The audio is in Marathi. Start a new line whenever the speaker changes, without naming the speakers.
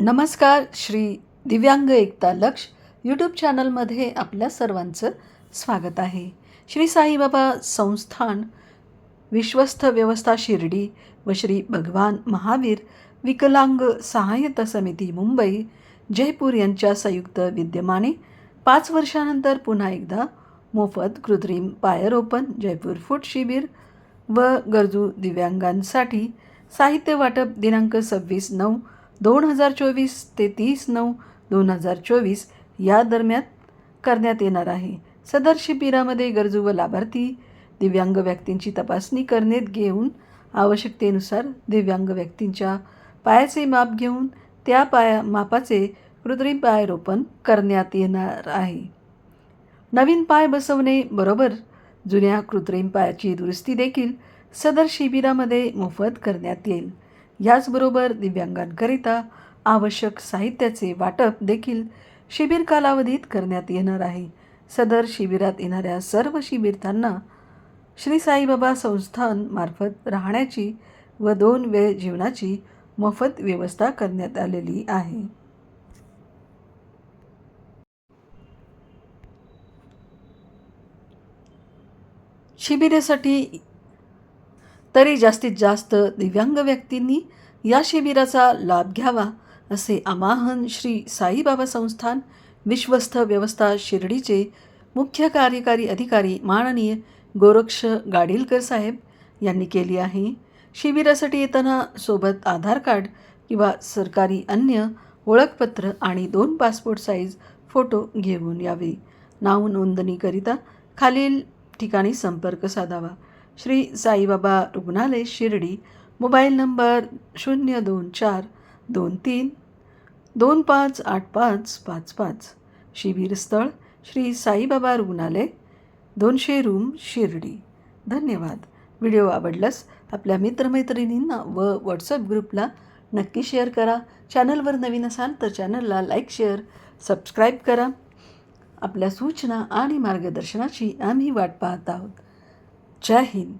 नमस्कार श्री दिव्यांग एकता लक्ष यूट्यूब चॅनलमध्ये आपल्या सर्वांचं स्वागत आहे. श्री साईबाबा संस्थान विश्वस्त व्यवस्था शिर्डी व श्री भगवान महावीर विकलांग सहाय्यता समिती मुंबई जयपूर यांच्या संयुक्त विद्यमाने पाच वर्षानंतर पुन्हा एकदा मोफत कृत्रिम पायरोपण जयपूर फूट शिबिर व गरजू दिव्यांगांसाठी साहित्य वाटप दिनांक सव्वीस नऊ दोन हजार चोवीस ते तीस नऊ दोन हजार चोवीस या दरम्यान करण्यात येणार आहे. सदर शिबिरामध्ये गरजू व लाभार्थी दिव्यांग व्यक्तींची तपासणी करण्यात घेऊन आवश्यकतेनुसार दिव्यांग व्यक्तींच्या पायाचे माप घेऊन त्या पाया मापाचे कृत्रिम पायरोपण करण्यात येणार आहे. नवीन पाय बसवणे बरोबर जुन्या कृत्रिम पायाची दुरुस्ती देखील सदर शिबिरामध्ये मोफत करण्यात येईल. याचबरोबर दिव्यांगांकरिता आवश्यक साहित्याचे वाटप देखील शिबिर कालावधीत करण्यात येणार आहे. सदर शिबिरात येणाऱ्या सर्व शिबिरांना श्री साईबाबा संस्थानमार्फत राहण्याची व दोन वेळ जेवणाची मोफत व्यवस्था करण्यात आलेली आहे. शिबिरासाठी तरी जास्तीत जास्त दिव्यांग व्यक्तींनी या शिबिराचा लाभ घ्यावा असे आवाहन श्री साईबाबा संस्थान विश्वस्त व्यवस्था शिर्डीचे मुख्य कार्यकारी अधिकारी माननीय गोरक्ष गाडीलकर साहेब यांनी केली आहे. शिबिरासाठी येताना सोबत आधार कार्ड किंवा सरकारी अन्य ओळखपत्र आणि दोन पासपोर्ट साईज फोटो घेऊन यावे. नाव नोंदणीकरिता खालील ठिकाणी संपर्क साधावा. श्री साईबाबा रुग्णालय शिर्डी मोबाईल नंबर शून्य दोन चार दोन तीन दोन पाच आठ पाच पाच पाच. शिबिरस्थळ श्री साईबाबा रुग्णालय दोनशे रूम शिर्डी. धन्यवाद. व्हिडिओ आवडल्यास आपल्या मित्रमैत्रिणींना व व्हॉट्सअप ग्रुपला नक्की शेअर करा. चॅनलवर नवीन असाल तर चॅनलला लाईक शेअर सबस्क्राईब करा. आपल्या सूचना आणि मार्गदर्शनाची आम्ही वाट पाहत आहोत. जय हिंद